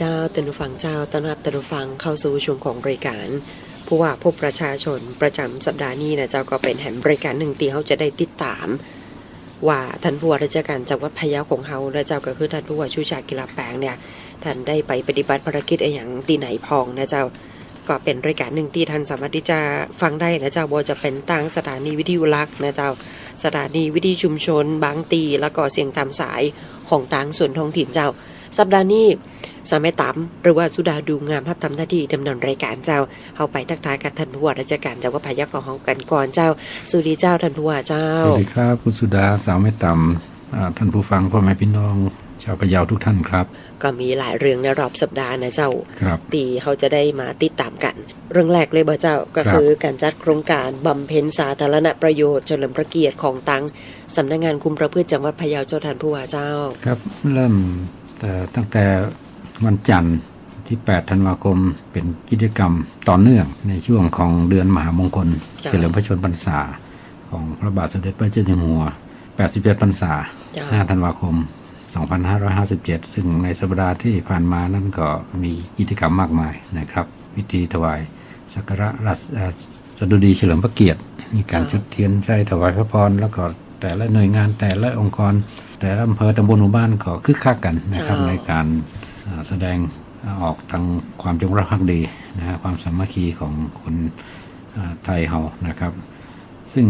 เจ้าตนุฟังเจ้าต้อนรับตนุฟังเข้าสู่ช่วงของรายการ ผู้ว่าพบประชาชนประจำสัปดาห์นี้นะเจ้าก็เป็นแห่งรายการหนึ่งที่เขาจะได้ติดตาม ว่าท่านผู้ว่าราชการจังหวัดพะเยาของเฮาและเจ้าก็คือท่านผู้ว่าชูชาติกีฬาแปงเนี่ยท่านได้ไปปฏิบัติภารกิจอย่างที่ไหนพองนะเจ้าก็เป็นรายการหนึ่งที่ท่านสามารถที่จะฟังได้นะเจ้าบ่จะเป็นต่างสถานีวิทยุลักษณ์นะเจ้าสถานีวิทยุชุมชน บางตีแล้วก็เสียงตามสายของต่างส่วนท้องถิ่นเจ้า สัปดาห์นี้ สามแม่ตำหรือว่าสุดาดูงามภาพทำหน้าที่ดำเนินรายการเจ้าเอาไปทักทายกับท่านผู้ว่าราชการจังหวัดพะเยาของเฮากันก่อนเจ้าสวัสดีเจ้าท่านผู้ว่าเจ้าสวัสดีครับคุณสุดาสาวไม่ต่ำอ่าท่านผู้ฟังพ่อแม่พี่น้องชาวพะเยาทุกท่านครับ ก็มีหลายเรื่องในรอบสัปดาห์นะเจ้าครับตีเขาจะได้มาติดตามกัน เรื่องแรกเลยบ่เจ้าก็ครับคือการจัดโครงการบำเพ็ญสาธารณประโยชน์เฉลิมพระเกียรติของตังสำนักงานคุมประพฤติจังหวัดพะเยาเจ้าท่านผู้ว่าเจ้าครับเริ่มแต่ตั้งแต่ วันจันทร์ที่ 8 ธันวาคมเป็นกิจกรรมต่อเนื่องในช่วงของเดือนมหามงคลจ้ะเฉลิมพระชนมพรรษา ของพระบาทสมเด็จพระเจ้าอยู่หัว 81 พรรษาจ้า5 ธันวาคม 2557 ซึ่งในสัปดาห์ที่ผ่านมานั่นก็มีกิจกรรมมากมายนะครับพิธีถวายสักการะรัสเอ่อสดุดีเฉลิมพระเกียรติ มีการจุดเทียนใช้ถวายพระพรแล้วก็แต่ละหน่วยงานแต่ละองค์กร แต่ละอำเภอตำบลหมู่บ้านก็คึกคักกันนะครับจ้าในการอ่า แสดงออกทางความจงรักภักดีนะฮะความสามัคคีของคนอ่าไทยเฮานะครับ ซึ่ง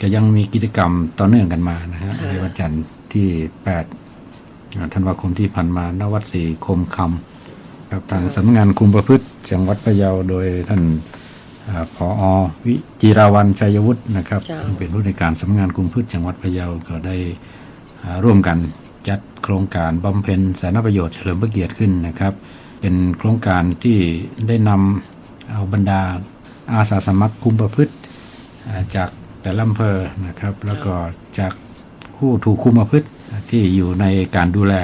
ก็ยังมีกิจกรรมต่อเนื่องกันมานะฮะในวันจันทร์ที่8อ่าธันวาคมที่ผ่านมาณวัดศรีคมคำครับทางสำนักงานคุมประพฤติจังหวัดพะเยาโดยท่านอาผอวิจิราวันชัยวุฒินะครับจ้าซึ่งเป็นผู้ในวยการสำนักงานคุมประพฤติจังหวัดพะเยาก็ได้อ่าร่วมกัน จัดโครงการบำเพ็ญสาธารณประโยชน์เฉลิมพระเกียรติขึ้นนะครับ เป็นโครงการที่ได้นำเอาบรรดาอาสาสมัครคุมประพฤติจากแต่ละอำเภอนะครับ แล้วก็จากผู้ถูกคุมประพฤติที่อยู่ในการดูแล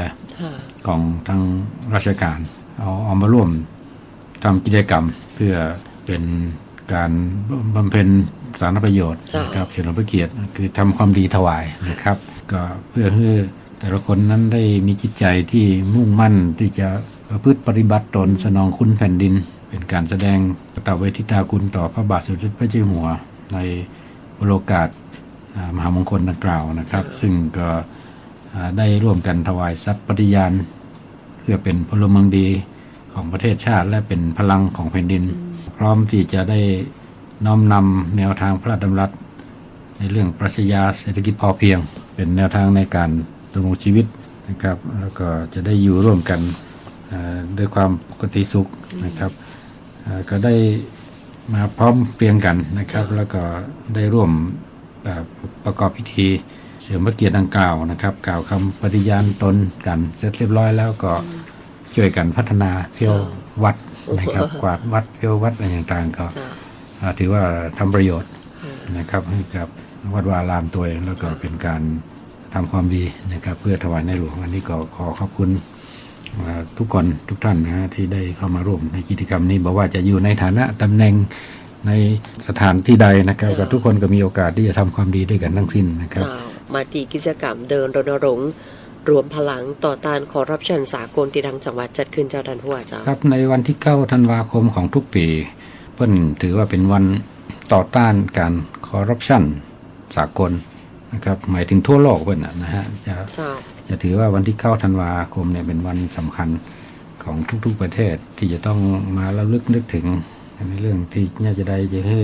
ของทางราชการ เอาเอามาร่วมทำกิจกรรมเพื่อเป็นการบำเพ็ญสาธารณประโยชน์นะครับเฉลิมพระเกียรติคือทำความดีถวายนะครับ ก็เพื่อให้ แต่ละคนนั้นได้มีจิตใจที่มุ่งมั่นที่จะประพฤติปฏิบัติตนสนองคุณแผ่นดิน เป็นการแสดงกตเวทิตาคุณต่อพระบาทสมเด็จพระเจ้าอยู่หัว ในโอกาสมหามงคลดังกล่าวนะครับ ซึ่งก็ได้ร่วมกันถวายสัตย์ปฏิญาณ เพื่อเป็นพลเมืองดีของประเทศชาติและเป็นพลังของแผ่นดิน พร้อมที่จะได้น้อมนำแนวทางพระราชดำรัส ในเรื่องปรัชญาเศรษฐกิจพอเพียง เป็นแนวทางในการ ดำรงชีวิตนะครับ แล้วก็จะได้อยู่ร่วมกันอ่าด้วยความปกติสุขนะครับอ่าก็ได้มาพร้อมเพรียงกันนะครับ แล้วก็ได้ร่วมอ่าประกอบพิธีเฉลิมพระเกียรติดังกล่าวนะครับ กล่าวคำปฏิญาณตนกันเสร็จเรียบร้อยแล้วก็ช่วยกันพัฒนาเที่ยววัดนะครับกวาดวัดเที่ยววัดอะไรต่างๆก็เจ้าอ่าถือว่าทำประโยชน์นะครับให้กับวัดวาอารามตัวเองแล้วก็เป็นการ ทำความดีนะครับ เพื่อถวายในหลวงอันนี้ก็ขอขอบคุณอ่าทุกคนทุกท่านนะฮะที่ได้เข้ามาร่วมในกิจกรรมนี้บอกว่าจะอยู่ในฐานะตำแหน่งในสถานที่ใดนะครับจ้ะก็ทุกคนก็มีโอกาสที่จะทำความดีด้วยกันทั้งสิ้นนะครับเจ้ามาตีกิจกรรมเดินรณรงค์รวมพลังต่อต้านคอร์รัปชันสากลที่ทางจังหวัดจัดขึ้นเจ้าท่านผู้ว่าเจ้าครับในวันที่9ธันวาคมของทุกปี เพิ่นถือว่าเป็นวันต่อต้านการคอร์รัปชันสากล นะครับหมายถึงทั่วโลกเพิ่นน่ะนะฮะจะเจ้าจะถือว่าวันที่9ธันวาคมเนี่ยเป็นวันสำคัญของทุกๆประเทศที่จะต้องมาระลึกนึกถึงในเรื่องที่น่าจะได้จะให้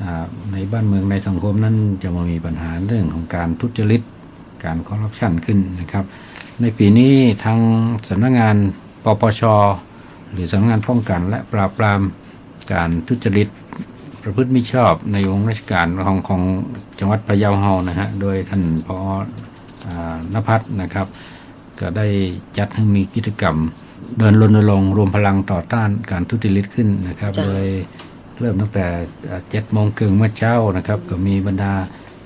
อ่าในบ้านเมืองในสังคมนั้นจะมามีปัญหาเรื่องของการทุจริตการคอร์รัปชันขึ้นนะครับ ในปีนี้ทางสำนักงานปปชหรือสำนักงานป้องกันและปราบปรามการทุจริต ประพฤติมิชอบในวงราชการของของจังหวัดพะเยาเฮานะฮะโดยท่านพออ่านภัสนะครับ ก็ได้จัดให้มีกิจกรรม เดินรณรงค์รวมพลังต่อต้านการทุจริตขึ้นนะครับจ้ะโดยเริ่มตั้งแต่เจ็ดโมงครึ่งเมื่อเช้านะครับ ก็มีบรรดา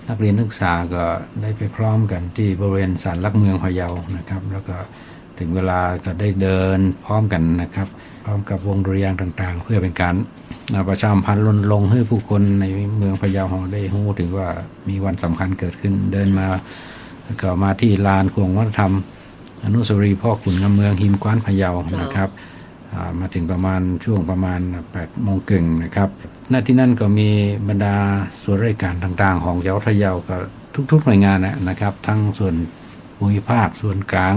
นักเรียนนักศึกษาก็ได้ไปพร้อมกันที่บริเวณศาลหลักเมืองพะเยานะครับ แล้วก็ถึงเวลาก็ได้เดินพร้อมกันนะครับ พร้อมกับวงดุริยางต่าง ๆ เพื่อเป็นการประชามพันธ์รณรงให้ผู้คนในเมืองพะเยาของได้รู้ถึงว่ามีวันสำคัญเกิดขึ้น เดินมาก็มาที่ลานควงวัฒนธรรม อนุสรีพ่อขุนงามเมืองหิมกว้านพะเยาเจ้านะครับมาถึงประมาณช่วงประมาณ8โมงกึ่งนะครับหน้าที่นั่นก็มีบรรดาส่วนราชการต่างๆ ของจังหวัดพะเยาก็ทุกๆหน่วยงานนะนะครับ ทั้งส่วนภูมิภาคส่วนกลาง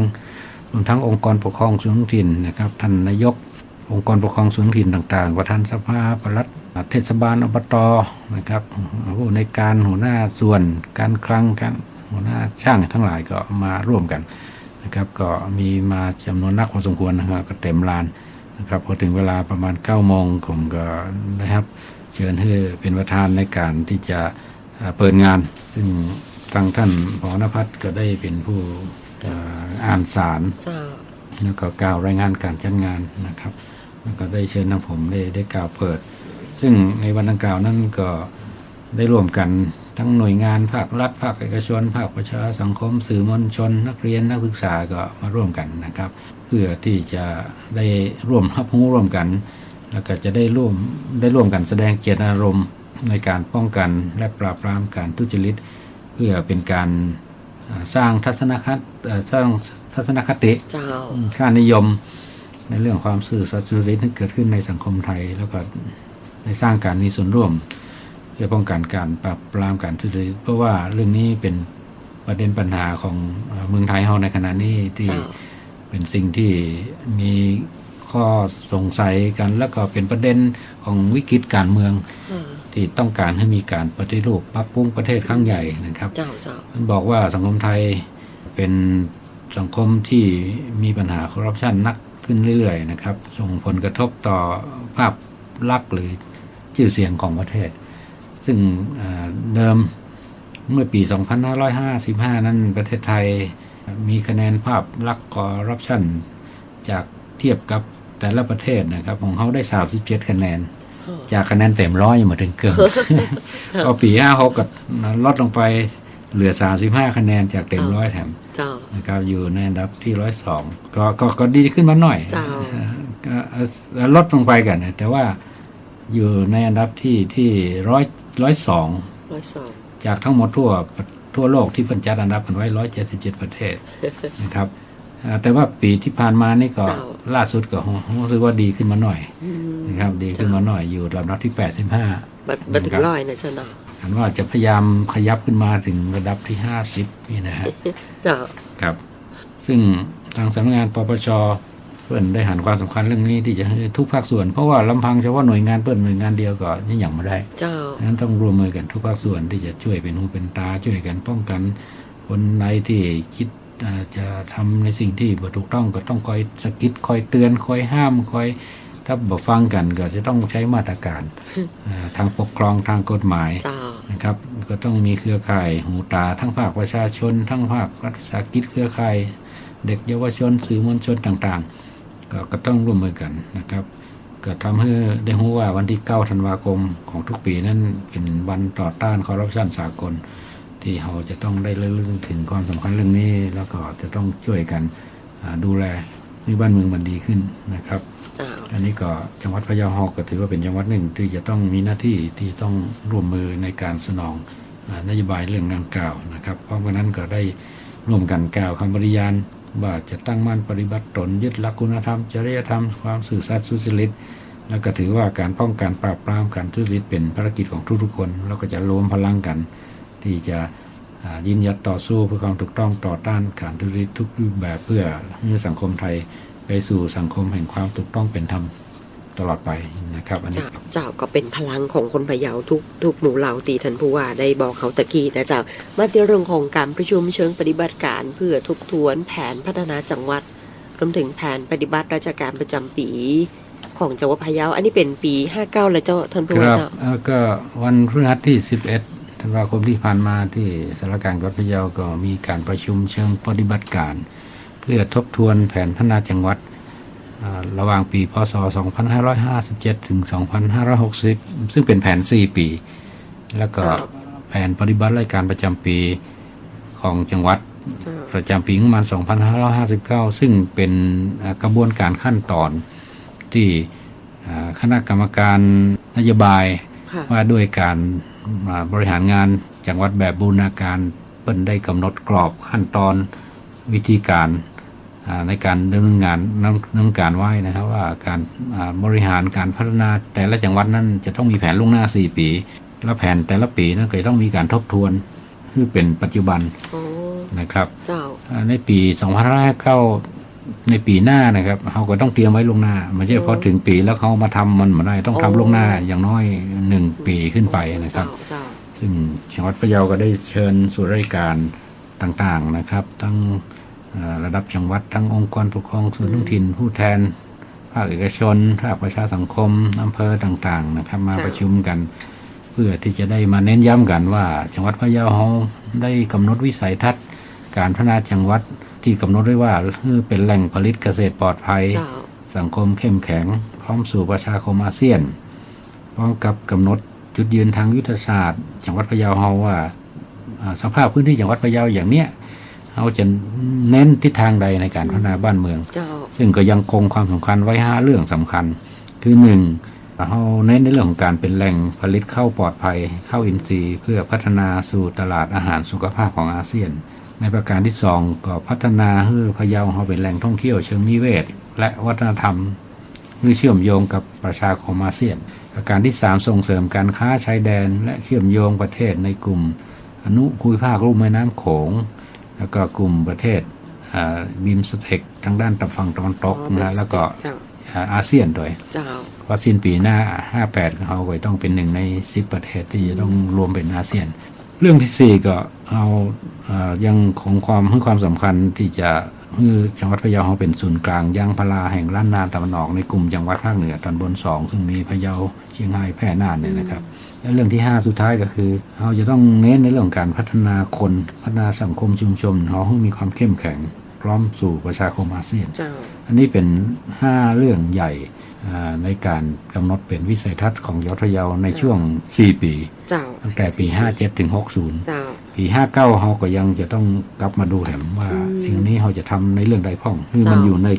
รวมทั้งองค์กรปกครองส่วนท้องถิ่นนะครับท่านนายก องค์กรปกครองส่วนท้องถิ่นต่างๆ ประธานสภาปลัดเทศบาลอบตนะครับผู้ในการหัวหน้าส่วนการคลังการหัวหน้าช่างทั้งหลายก็มาร่วมกันนะครับ ก็มีมาจำนวนนักพอสมควรนะครับก็เต็มลานนะครับพอถึงเวลาประมาณ9ก้าโมงผมก็นะครับ เชิญให้เป็นประธานในการที่จะเอ่อเปิดงาน ซึ่งทางท่านพอนภัทรก็ได้เป็นผู้เอ่ออ่านสารเจ้าแล้วก็กล่าวรายงานการจัดงานนะครับแล้ว ก็ได้เชิญทางผมได้ได้กล่าวเปิด ซึ่งในวันดังกล่าวนั้นก็ได้ร่วมกันทั้งหน่วยงานภาครัฐภาคเอกชน ภาคประชาสังคม สื่อมวลชน นักเรียนนักศึกษาก็มาร่วมกันนะครับ เพื่อที่จะได้ร่วมรับรู้ร่วมกัน แล้วก็จะได้ร่วมได้ร่วมกันแสดงเจตนารมณ์ในการป้องกันและปราบปรามการทุจริต เพื่อเป็นการอ่าสร้างทัศนคติเอ่อสร้างทัศนคติเจ้าค่านิยม ในเรื่องความซื่อสัตย์สุจริตที่เกิดขึ้นในสังคมไทย แล้วก็ในสร้างการมีส่วนร่วม เพื่อป้องกันการปราบปรามการทุจริตเพราะว่าเรื่องนี้เป็นประเด็นปัญหาของเอ่อเมืองไทยเราในขณะนี้ที่เจ้าเป็นสิ่งที่มีข้อสงสัยกันแล้วก็เป็นประเด็นของวิกฤตการเมืองเออที่ต้องการให้มีการปฏิรูปปรับปรุงประเทศครั้งใหญ่นะครับเจ้าเจ้ามันบอกว่าสังคมไทยเป็นสังคมที่มีปัญหาคอร์รัปชันนัก ขึ้นเรื่อยๆนะครับ ส่งผลกระทบต่อภาพลักษณ์หรือชื่อเสียงของประเทศ ซึ่งเอ่อเดิมเมื่อปี 2555 นั้นประเทศไทยมีคะแนนภาพลักษณ์คอร์รัปชันจากเทียบกับแต่ละประเทศนะครับ ของเขาได้ 37 คะแนนเออจากคะแนนเต็มร้อยมาถึงเกินพอปีห้าหกก็ลดลงไป เหลือสามสิบห้าคะแนนจากเต็มร้อยแถมเจ้านะครับอยู่ในอันดับที่ร้อยสองก็ก็ก็ดีขึ้นมาหน่อยเจ้าก็เอ่อลดลงไปกันนะแต่ว่าอยู่ในอันดับที่ที่ร้อยร้อยสองร้อยสองจากทั้งหมดทั่วทั่วโลกที่เพิ่นจัดอันดับกันไว้ร้อยเจ็ดสิบเจ็ดประเทศนะครับอ่าแต่ว่าปีที่ผ่านมานี่ก็เจ้าล่าสุดก็รู้สึกว่าดีขึ้นมาหน่อยอืมนะครับ ดีขึ้นมาหน่อยอยู่ลำดับที่85บัดบัดถึงร้อยนะเจ้าเนาะ อันว่าจะพยายามขยับขึ้นมาถึงระดับที่50นี่นะฮะเจ้าครับ ซึ่งทางสำนักงานปปชเพื่อนได้หันความสำคัญเรื่องนี้ที่จะให้ทุกภาคส่วน เพราะว่าลำพังเฉพาะหน่วยงานเปิ้นหน่วยงานเดียวก็ยังอย่างไม่ได้เจ้าฉะนั้นต้องร่วมมือกันทุกภาคส่วนที่จะช่วยเป็นหูเป็นตาช่วยกันป้องกันคนไหนที่คิดอ่าจะทำในสิ่งที่บ่ถูกต้องก็ต้องคอยสะกิดคอยเตือนคอยห้ามคอย ถ้าบ่ฟังกันก็จะต้องใช้มาตรการอ่าทางปกครองทางกฎหมายเจ้านะครับ ก็ต้องมีเครือข่ายหูตา ทั้งภาคประชาชน ทั้งภาครัฐวิสาหกิจเครือข่าย เด็กเยาวชนสื่อมวลชนต่างๆ ก็ก็ต้องร่วมมือกันนะครับก็ทำให้ได้รู้ว่าวันที่9ธันวาคมของทุกปีนั้นเป็นวันต่อต้านคอร์รัปชันสากล ที่เราจะต้องได้เรื่องถึงความสำคัญเรื่องนี้ แล้วก็จะต้องช่วยกันอ่าดูแลให้บ้านเมืองมันดีขึ้นนะครับเจ้า อันนี้ก็จังหวัดพะเยาฮอกก็ถือว่าเป็นจังหวัดหนึ่งที่จะต้องมีหน้าที่ที่ต้องร่วมมือในการสนองอนโยบายเรื่องงานกล่าวนะครับ เพราะฉะนั้นก็ได้ร่วมกันกล่าวคำปริญาณว่าจะตั้งมั่นปฏิบัติตนยึดหลักคุณธรรมจริยธรรมความสื่อสัตย์สุจริตแล้วก็ถือว่าการป้องกันปราบปรามการทุจริตเป็นภารกิจของทุกๆคนแล้วก็จะรวมพลังกัน ที่จะยืนยัดต่อสู้เพื่อความถูกต้องต่อต้านการทุจริตทุกรูปแบบเพื่อให้สังคมไทย ไปสู่สังคมแห่งความถูกต้องเป็นธรรมตลอดไปนะครับอันนี้เจ้าเจ้าก็เป็นพลังของคนพะเยาทุกทุกหมู่เหล่าตีท่านผู้ว่าได้บอกเขาตะกี้นะเจ้ามาในเรื่องของการประชุมเชิงปฏิบัติการเพื่อทบทวนแผนพัฒนาจังหวัดรวมถึงแผนปฏิบัติราชการประจำปีของจังหวัดพะเยา อันนี้เป็นปี 59 แล้วเจ้าท่านผู้คว่ารับเจ้าเอ่อก็วันพฤหัสที่ 11 ธันวาคมที่ผ่านมาที่สารกลารจังหวัดพะเยาก็มีการประชุมเชิงปฏิบัติการ เพื่อทบทวนแผนพัฒนาจังหวัดอ่าระหว่างปี พศ 2557 ถึง 2560 ซึ่งเป็นแผน 4 ปี แล้วก็ครับแผนปฏิบัติรายการประจำปีของจังหวัดเจ้าประจำปีงบประมาณ 2559 ซึ่งเป็นอ่ากระบวนการขั้นตอนที่อ่าคณะกรรมการนโยบายค่ะว่าด้วยการอ่าบริหารงานจังหวัดแบบบูรณาการเปิ้นได้กำหนดกรอบขั้นตอนวิธีการอ่า ในการดำเนินงานดำเนินการไว้นะครับ ว่าการอ่าบริหารการพัฒนาแต่ละจังหวัดนั้นจะต้องมีแผนล่วงหน้า 4 ปี และแผนแต่ละปีนั้นก็จะต้องมีการทบทวนเพื่อเป็นปัจจุบันโอ้นะครับเจ้าอ่าในปี2559ในปีหน้านะครับเขาก็ต้องเตรียมไว้ล่วงหน้าไม่ใช่พอถึงปีแล้วเขามาทำมันไม่ได้ต้องทำล่วงหน้าอย่างน้อยหนึ่งปีขึ้นไปนะครับเจ้าเจ้าซึ่งจังหวัดพะเยาก็ได้เชิญส่วนราชการต่างๆนะครับ ทั้งเอ่อ ระดับจังหวัดทั้งองค์กรปกครองส่วนท้องถิ่นผู้แทนภาคเอกชนภาคประชาสังคมอำเภอต่าง ๆ นะครับ มาจ้ะประชุมกัน เพื่อที่จะได้มาเน้นย้ำกันว่า จังหวัดพะเยาเราได้กำหนดวิสัยทัศน์ การพัฒนาจังหวัดที่กำหนดไว้ว่าคือเป็นแหล่งผลิตเกษตรปลอดภัยเจ้าสังคมเข้มแข็ง พร้อมสู่ประชาคมอาเซียนพร้อมกับกำหนดจุดยืนทางยุทธศาสตร์ จังหวัดพะเยาเฮาว่าอ่าสภาพพื้นที่จังหวัดพะเยาอย่างเนี้ย เราจะเน้นทิศทางใดในการพัฒนาบ้านเมืองเจ้าซึ่งก็ยังคงความสำคัญไว้ห้าเรื่องสำคัญ คือหนึ่งเราเน้นในเรื่องของการเป็นแหล่งผลิตข้าวปลอดภัยข้าวอินทรีย์ เพื่อพัฒนาสู่ตลาดอาหารสุขภาพของอาเซียน ในประการที่สองก็พัฒนาให้พะเยาเราเป็นแหล่งท่องเที่ยวเชิงนิเวศ และวัฒนธรรมเพื่อเชื่อมโยงกับประชาคมอาเซียน ประการที่ 3 ส่งเสริมการค้าชายแดน และเชื่อมโยงประเทศในกลุ่มอนุภูมิภาคลุ่มแม่น้ำโขง แล้วก็กลุ่มประเทศบิมสเทคทางด้านตะฝั่งตะวันตกนะแล้วก็เจ้าอ่าอาเซียนด้วยเจ้าเพราะสิ้นปีหน้า 58เขาก็ต้องเป็นหนึ่งใน 10 ประเทศที่จะต้องรวมเป็นอาเซียน เรื่องที่สี่ก็เอาเอ่อยังคงความให้ความสำคัญที่จะให้จังหวัดพะเยาเราเป็นศูนย์กลางยางพาราแห่งล้านนาตะวันออกในกลุ่มจังหวัดภาคเหนือตอนบนสองซึ่งมีพะเยาเชียงรายแพร่น่านเนี่ยนะครับ และเรื่องที่ห้าสุดท้ายก็คือเราจะต้องเน้นในเรื่องของการพัฒนาคนพัฒนาสังคมชุมชนเราให้มีความเข้มแข็งพร้อมสู่ประชาคมอาเซียนเจ้าอันนี้เป็น 5 เรื่องใหญ่อ่าในการกำหนดเป็นวิสัยทัศน์ของยอดพะเยาในช่วง 4 ปีเจ้าตั้งแต่ปี 57 ถึง 60เจ้าปี 59เราก็ยังจะต้องกลับมาดูแถมว่าอืมสิ่งนี้เราจะทำในเรื่องใดพ้องคือเจ้ามัมันอยู่ใน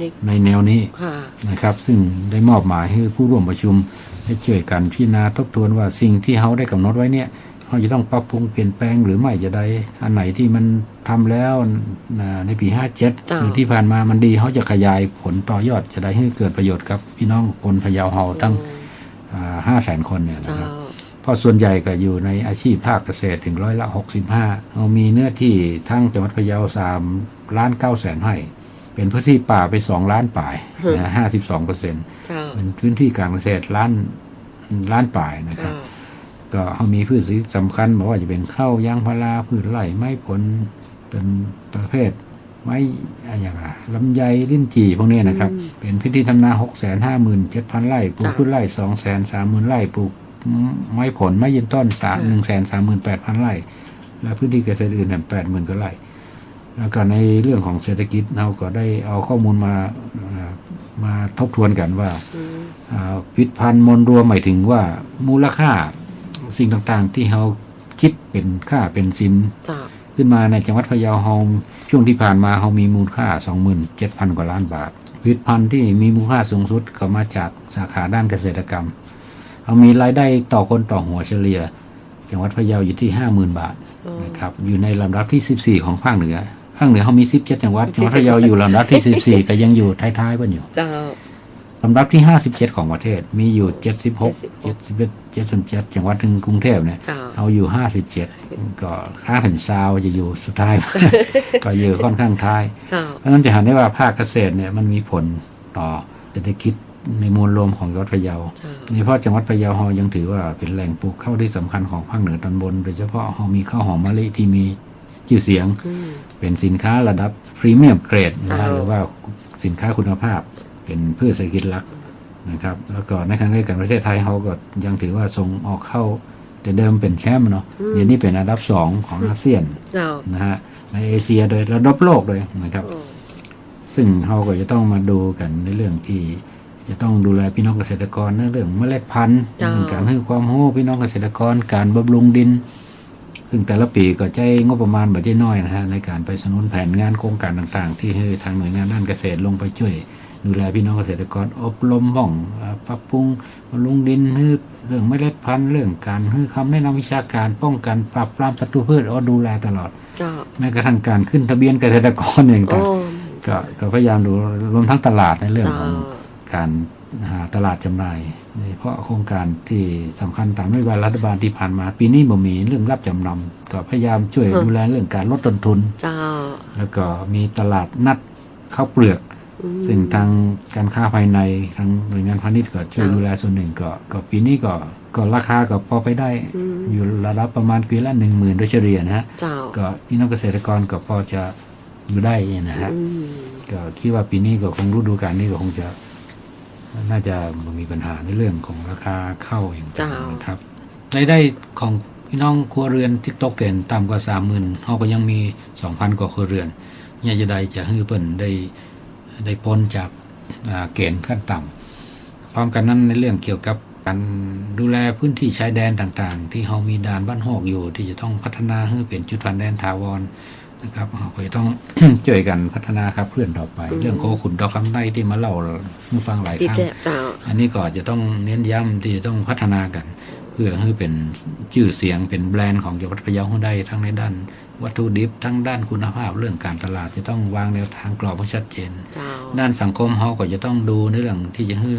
นี่ในแนวนี้ค่ะนะครับ ซึ่งได้มอบหมายให้ผู้ร่วมประชุม ได้ช่วยกันพิจารณาทบทวนว่าสิ่งที่เขาได้กำหนดไว้เนี่ยเขาจะต้องปรับปรุงเปลี่ยนแปลงหรือไม่จะได้อันไหนที่มันทำแล้วอ่าในปี57หรือที่ผ่านมามันดีเขาจะขยายผลต่อยอดจะได้ให้เกิดประโยชน์กับพี่น้องคนพะเยาเฮาตั้งห้าแสนคนเนี่ยนะเจ้าครับเพราะส่วนใหญ่ก็อยู่ในอาชีพภาคเกษตรถึงร้อยละ65เรามีเนื้อที่ทั้งจังหวัดพะเยา3ล้าน9แสนไร่ เป็นพื้นที่ป่าไป2ล้านป่ายนะ52เปอร์เซ็นต์เจ้าเป็นพื้นที่การเกษตรล้านล้านป่ายนะครัเจ้าบก็เขามีพืชสีสำคัญบอกว่าจะเป็นข้าวยางพาราพืชไร่ไม้ผลเป็นประเภทไม้อะไรอย่างอะลำไยลิ้นจี่พวกนี้นะครับ เป็นพื้นที่ทำนาหกแสนห้าหมื่นเจ็ดพันไร่ปลูกจ้ะพืชไร่สองแสนสามหมื่นไร่ปลูกไม้ผลไม้ยืนต้นสามหนึ่งแสนสามหมื่นแปดพันไร่และพื้นที่เกษตรอื่นแปดหมื่นกว่าไร่ แล้วก็ในเรื่องของเศรษฐกิจเราก็ได้เอาข้อมูลมาเอ่อมาทบทวนกันว่าอืมอ่าผลิตภัณฑ์มวลรวมหมายถึงว่ามูลค่าสิ่งต่างๆ ที่เราคิดเป็นค่าเป็นสินเจ้าขึ้นมาในจังหวัดพะเยาเฮาช่วงที่ผ่านมาเรามีมูลค่า 27,000 กว่าล้านบาทผลิตภัณฑ์ที่มีมูลค่าสูงสุดก็มาจากสาขาด้านเกษตรกรรมเรามีรายได้ต่อคนต่อหัวเฉลี่ย จังหวัดพะเยาอยู่ที่ 50,000 บาทอืมนะครับอยู่ในลำดับที่ 14 ของภาคเหนือ ภาคเหนือเขามี17จังหวัด17จังหวัดพะเยาอยู่ลำดับที่14ก็ยังอยู่ท้ายๆกันอยู่เจ้าลำดับที่57ของประเทศมีอยู่76 76 71 77จังหวัดถึงกรุงเทพเนี่ยเจ้าเอาอยู่57ก็ค่าถึงซาวจะอยู่สุดท้าย ก็อยู่ค่อนข้างท้ายเจ้าเพราะฉะนั้นจะเห็นได้ว่าภาคเกษตรเนี่ยมันมีผลต่อเศรษฐกิจในมวลรวมของจังหวัดพะเยาเจ้าโดยเฉพาะจังหวัดพะเยาเรายังถือว่าเป็นแหล่งปลูกข้าวที่สำคัญของภาคเหนือตอนบน โดยเฉพาะเรามีข้าวหอมมะลิที่มี ชื่อเสียงอืมเป็นสินค้าระดับพรีเมียมเกรดนะฮะอ้าวหรือว่าสินค้าคุณภาพ เป็นพืชเศรษฐกิจหลักนะครับ แล้วก็ในขณะเดียวกันประเทศไทยเขาก็ยังถือว่าส่งออกเข้า แต่เดิมเป็นแชมป์เนาะเดี๋ยวนี้เป็นอันดับสองของอาเซียนเจ้านะฮะในเอเชียโดยระดับโลกเลยนะครับอืมซึ่งเขาก็จะต้องมาดูกันในเรื่องที่จะต้องดูแลพี่น้องเกษตรกรในเรื่องเมล็ดพันธุ์เรื่องการให้ความรู้พี่น้องเกษตรกรการบำรุงดิน ซึ่งแต่ละปีก็ใช้งบประมาณบัจเจน้อยนะฮะในการไปสนับสนุนแผนงานโครงการต่างๆ ที่ให้ทางหน่วยงานด้านเกษตรลงไปช่วย ดูแลพี่น้องเกษตรกรอบรมบ้องเอ่อปรับปรุงบำรุงดินให้เรื่องเมล็ดพันธุ์เรื่องการให้คำแนะนำวิชาการป้องกันปราบปรามศัตรูพืชเอาดูแลตลอดเจ้าแม้กระทั่งการขึ้นทะเบียนเกษตรกรเองโอ้ต่างเก็ก็พยายามดูรวมทั้งตลาดในเรื่องเจ้าของการหาตลาดจำหน่าย โดยเฉพาะโครงการที่สำคัญตามนโยบายรัฐบาลที่ผ่านมา ปีนี้บ่มีเรื่องรับจำนำก็พยายามช่วยฮะดูแลเรื่องการลดต้นทุนเจ้าแล้วก็มีตลาดนัดข้าวเปลือกอืมซึ่งทางการค้าภายในทางหน่วยงานพาณิชย์ก็ช่วยจ้ะดูแลส่วนหนึ่งก็ก็ปีนี้ก็ก็ราคาก็พอไปได้อืมอยู่ระดับประมาณปีละหนึ่งหมื่นโดยเฉลี่ยนะฮะเจ้าก็พี่น้องเกษตรกรก็พอจะอยู่ได้นะฮะอืมก็คิดว่าปีนี้ก็คงฤดูกาลนี้ก็คงจะ น่าจะบ่มีปัญหาในเรื่องของราคาข้าวอย่างเจ้านะครับรายได้ของพี่น้องครัวเรือนที่ตกเกณฑ์ต่ำกว่าสามหมื่นเขาก็ยังมีสองพันกว่าครัวเรือนเนี่ยจะได้จะให้เปิ้นได้ได้พ้นจากอ่าเกณฑ์ขั้นต่ำพร้อมกันนั้นในเรื่องเกี่ยวกับการดูแลพื้นที่ชายแดนต่างๆ ที่เขามีด่านบ้านหอกอยู่ที่จะต้องพัฒนาให้เป็นจุดผ่านแดนถาวร นะครับเราก็จะต้องช่วยกันพัฒนาครับเพื่อนต่อไปอืมเรื่องโคขุนดอกคำใต้ที่มาเล่าให้ฟังหลายติดครั้งแล้วเจ้าอันนี้ก็จะต้องเน้นย้ำที่จะต้องพัฒนากัน เพื่อให้เป็นชื่อเสียงเป็นแบรนด์ของจังหวัดพะเยาให้ได้ทั้งในด้านวัตถุดิบทั้งด้านคุณภาพเรื่องการตลาดจะต้องวางแนวทางกรอบให้ชัดเจนเจ้าด้านสังคมเขาก็จะต้องดูในเรื่องที่จะให้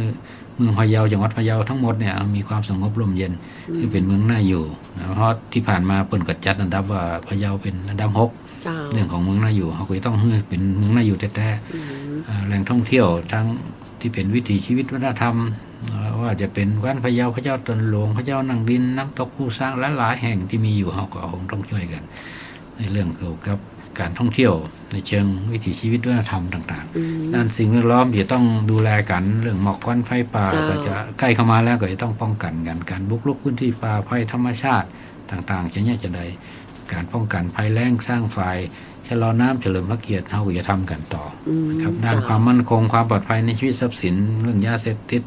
เมืองพะเยาจังหวัดพะเยาทั้งหมดเนี่ยมีความสงบร่มเย็นคือเป็นเมืองน่าอยู่นะเพราะที่ผ่านมาเปิ่นก็จัดอันดับว่าพะเยาเป็นอันดับหก เจ้าเรื่องของเมืองน่าอยู่เขาก็จะต้องให้เป็นเมืองน่าอยู่แท้ๆอืมอ่าแหล่งท่องเที่ยวทั้งที่เป็นวิถีชีวิตวัฒนธรรมอ่าว่าจะเป็นแว่านพะเยาพระเจ้าตนหลวงพระเจ้านังดินน้ำตกผู้สร้างและหลายแห่งที่มีอยู่เราก็คงต้องช่วยกัน ในเรื่องเกี่ยวกับการท่องเที่ยวในเชิงวิถีชีวิตวัฒนธรรมต่างอืมๆด้านสิ่งแวดล้อมจะต้องดูแลกันเรื่องหมอกควันไฟป่าจ้าก็จะใกล้เข้ามาแล้วก็จะต้องป้องกันกันการบุกรุกพื้นที่ป่าภัยธรรมชาติต่างๆจะเนี่ยจะใด การป้องกันภัยแล้งสร้างฝ่ายชะลอน้ำเฉลิมพระเกียรติเราก็จะทำกันต่ออืมครับด้านเจ้าความมั่นคงความปลอดภัยในชีวิตทรัพย์สิน เรื่องยาเสพติด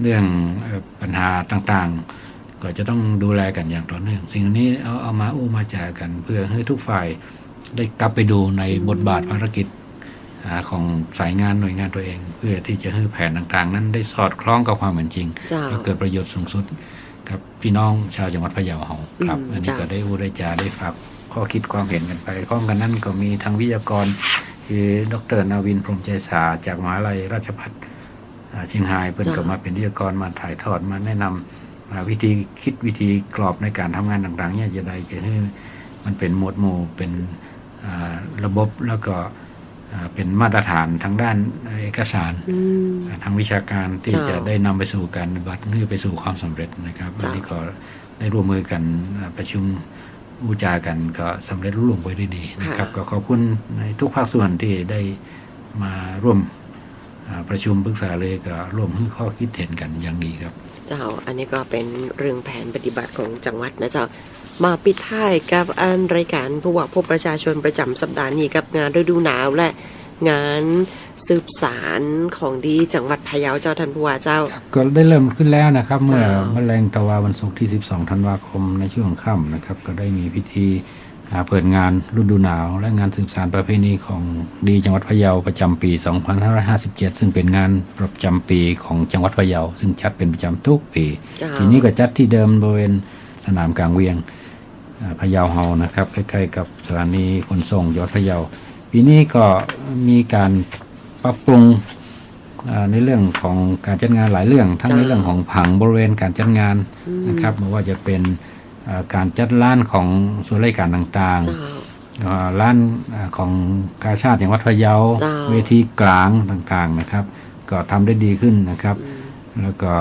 เรื่องเอ่อปัญหาต่างๆ ก็จะต้องดูแลกันอย่างต่อเนื่องสิ่งนี้เอาเอามาอู้มาแจกกัน เพื่อให้ทุกฝ่ายได้กลับไปดูในบทบาทภารกิจอ่าของสายงานหน่วยงานตัวเอง เพื่อที่จะให้แผนต่างๆ นั้นได้สอดคล้องกับความเป็นจริงเจ้าและเกิดประโยชน์สูงสุด กับพี่น้องชาวจังหวัดพะเยาเฮาครับอืมอันนี้จ้ะก็ได้อู้ได้จาได้ฝากข้อคิดความเห็นกันไปพร้อมกันนั้นก็มีทางวิทยากร คือดรนาวินพรหมใจสาจากมหาลัยราชภัฏอ่าเชียงรายเพิ่นจ้ะก็มาเป็นวิทยากรมาถ่ายทอดมาแนะนำอ่าวิธีคิดวิธีกรอบในการทำงานต่างๆเนี่ยจะได้จะให้มันเป็นหมวดหมู่เป็นอ่าระบบแล้วก็อ่า เป็นมาตรฐานทางด้านเอกสารอืมทางวิชาการที่จ้ะจะได้นำไปสู่การปฏิบัตินี่ไปสู่ความสำเร็จนะครับจ้ะวันนี้ก็ได้ร่วมมือกันอ่าประชุมอุจากันก็สำเร็จรุ่ล่วงไปด้วยดีนะครับ ก็ขอบคุณในทุกภาคส่วนที่ได้มาร่วมอ่าประชุมปรึกษาเลยก็ร่วมให้ข้อคิดเห็นกันอย่างดีครับ เจ้าอันนี้ก็เป็นเรื่องแผนปฏิบัติของจังหวัดนะเจ้า มาปิดท้ายกับอันรายการผู้ว่าพบประชาชนประจำสัปดาห์นี้กับงานฤดูหนาวและงานสืบสารของดีจังหวัดพะเยาเจ้าท่านผู้ว่าเจ้า ก็ได้เริ่มขึ้นแล้วนะครับ เมื่อจ้ะแมลงตะวาวันศุกร์ที่ 12 ธันวาคมในช่วงค่ำนะครับ ก็ได้มีพิธีอ่าเปิดงานฤดูหนาว และงานสืบสารประเพณีของดีจังหวัดพะเยาประจำปี 2557 ซึ่งเป็นงานประจำปีของจังหวัดพะเยา ซึ่งจัดเป็นประจำทุกปีเจ้าทีนี้ก็จัดที่เดิมบริเวณสนามกลางเวียงอ่า พะเยาเฮานะครับ ใกล้ๆกับสถานีขนส่งยอดพะเยา ปีนี้ก็มีการปรับปรุงอ่าในเรื่องของการจัดงานหลายเรื่อง ทั้งจ้าในเรื่องของผังบริเวณการจัดงานนะครับไม่ว่าจะเป็นอ่าการจัดร้านของส่วนราชการต่างเจ้าๆอ่าร้านอ่าของกาชาติจังหวัดพะเยาจ้าเวทีกลางต่างๆนะครับ ก็ทำได้ดีขึ้นนะครับ แล้วก็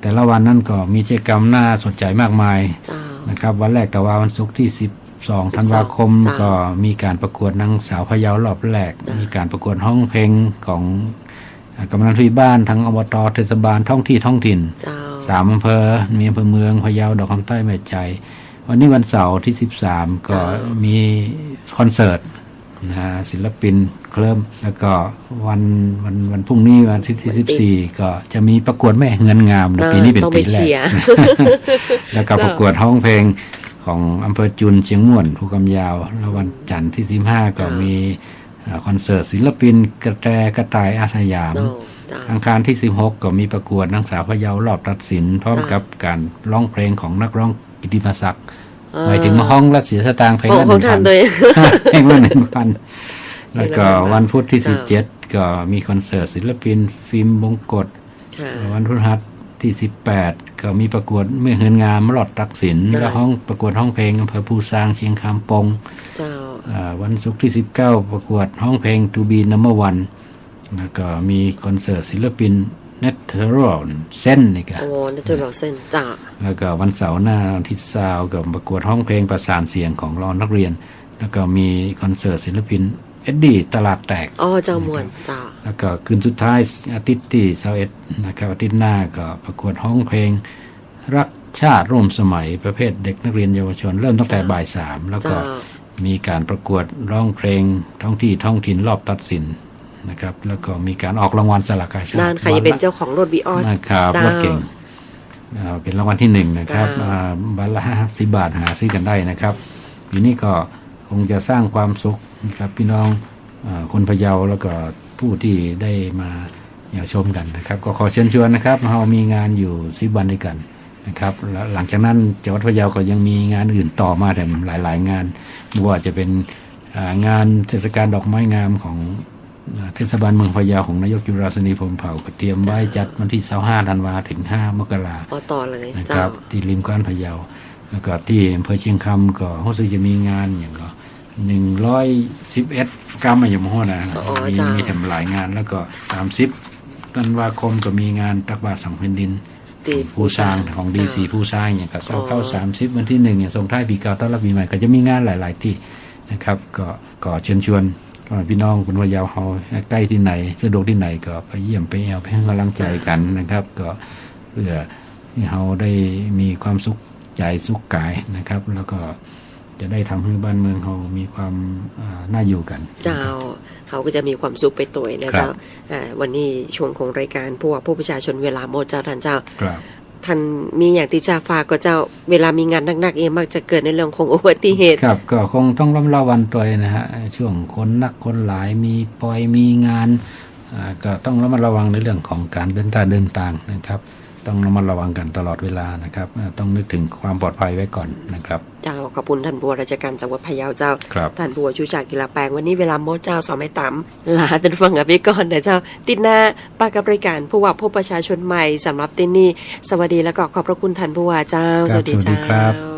แต่ละวันนั้นก็มีกิจกรรมน่าสนใจมากมายเจ้า นะครับ วันแรกแต่ว่าวันศุกร์ที่12ธันวาคมจ้ะก็มีการประกวดนางสาวพะเยารอบแรกจ้ะมีการประกวดห้องเพลงของอ่ากำนันทุยบ้านทั้งอบตเทศบาลท้องที่ท้องถิ่นเจ้าสามอำเภอมีอำเภอเมืองพะเยาดอกคำใต้แม่ใจ วันนี้วันเสาร์ที่13ก็จ้ะมีคอนเสิร์ต นะฮะศิลปินเคลิ้มแล้วก็วันวันวันพรุ่งนี้วันที่ที่14ก็จะมีประกวดแม่เงินงามนะปีนี้เป็นต้องไปปีแรกเชียร์แล้วก็ประกวดห้องเพลงของอำเภอจุนเชียงม่วนภูกำยาว แล้ววันจันทร์ที่15ก็จ้ะมีอ่าคอนเสิร์ตศิลปินกระแตกระต่ายอาสยามโน่เจ้าอังคารที่ 16 ก็มีประกวดนางสาวพะเยารอบตัดสิน พร้อมจ้ะกับการร้องเพลงของนักร้องกิติมศักดิ์เอ่อ หมายถึงมาห้องละเสียสตางค์เพลงของละหขอนึ่งงท่าพันนโดยเพลงละหนึ่งพันแล้วก็วันพุธที่เจ้า17ก็มีคอนเสิร์ตศิลปิน ฟิล์มบงกฎค่ะวันพฤหัสที่18ก็มีประกวดเมื่อเฮือนงามมรอดตักสินได้และห้องประกวดห้องเพลงอำเภอภูซางเชียงคำปงเจ้าอ่าวันศุกร์ที่19ประกวดห้องเพลง To Be Number One แล้วก็มีคอนเสิร์ตศิลปิน n e t r o เส้นนี่ก็โอ้นัทโรเซนเจ้าแล้วก็วันเสาร์หน้าวันที่สาวกับประกวดห้องเพลงประสานเสียงของรอนักเรียน แล้วก็มีคอนเสิร์ตศิลปินเอ็ดดี้ตลาดแตกอ๋อเจ้ามวนเจ้าแล้วก็คืนสุดท้ายอาทิตย์ที่เสาเอ็ดนะครับอาทิตย์หน้าก็ประกวดห้องเพลง รักชาติร่วมสมัยประเภทเด็กนักเรียนเยาวชน เริ่มตั้งแต่บ่ายสามแล้วก็เจ้ามีการประกวดร้องเพลงท้องที่ท้องถิ่นรอบตัดสิน นะครับ แล้วก็มีการออกรางวัลสลากาชาตินั่นใครจะเป็นเจ้าของรถวีออสนะครับเจ้ารถเก่งอ่าเป็นรางวัลที่หนึ่งนะครับเจ้าอ่าบัตรละสิบบาทหาซื้อกันได้นะครับปีนี้ก็คงจะสร้างความสุขนะครับพี่น้องอาคนพะเยาแล้วก็ผู้ที่ได้มาเยี่ยมชมกันนะครับ ก็ขอเชิญชวนนะครับเรามีงานอยู่สิบวันด้วยกันนะครับแล้วหลังจากนั้นจังหวัดพะเยาก็ยังมีงานอื่นต่อมาแต่หลาย ๆ งานไม่ว่าจะเป็นอ่างานเทศกาลดอกไม้งามของ เทศบาลเมืองพะเยาของนายกจุราสนีพรหมเผ่าก็เตรียมไว้จัดวันที่25ธันวาถึง 5 มกราอ๋อต่อเลยนะคเจ้ารับที่ริมก้านพะเยา แล้วก็ที่อำเภอเชียงคำก็รู้สึกจะมีงานอย่างก็111กรรมอย่างมโหนะอ๋อมีเจ้ามีทำหลายงานแล้วก็30ธันวาคมก็มีงานตักบาตรสังแผ่นดินตีผู้สร้างของดีซีเจ้าผู้สร้างอย่างกับเสาเข้าอ๋อสามสิบวันที่หนึ่งอย่างส่งท้ายปีเก่าต้อนรับปีใหม่ก็จะมีงานหลาย ๆ ที่นะครับ ก็ก็เชิญชวน พี่น้องคนวายาวเฮาใกล้ที่ไหนสะดวกที่ไหนก็ไปเยี่ยมไปแอวไปให้กำลังใจกันนะครับ ก็เพื่อให้เฮาได้มีความสุขใจสุขกายนะครับ แล้วก็จะได้ทำให้บ้านเมืองเฮามีความอ่าน่าอยู่กัน เจ้าเขาก็จะมีความสุขไปตัวนะครัเจ้าบอ่าวันนี้ช่วงของรายการพวกผู้ประชาชนเวลาโมดเจ้าท่านเจ้าครับ ท่านมีอย่างที่จะฝากก็จะเวลามีงานหนักๆเองมักจะเกิดในเรื่องของอุบัติเหตุ ครับ ก็คงต้องระมัดระวังตัวนะฮะช่วงคนนักคนหลายมีปล่อยมีงานก็ต้องระมัดระวังในเรื่องของการเดินทางเดินทางนะครับ ต้องระมัดระวังกันตลอดเวลานะครับอ่าต้องนึกถึงความปลอดภัยไว้ก่อนนะครับ เจ้าขอบคุณท่านบัวราชการจังหวัดพะเยาเจ้าครับท่านบัวชูชาติกีฬาแปลงวันนี้เวลาโมดเจ้าสองไม่ต่ำลาท่านฟังกับพี่ก่อนนะเจ้า ติดหน้าปากกับรายการผู้ว่าผู้ประชาชนใหม่สำหรับตินนี่ สวัสดีแล้วก็ขอบพระคุณท่านผู้ว่าเจ้าครับสวัสดีสวัสดีเจ้าครับ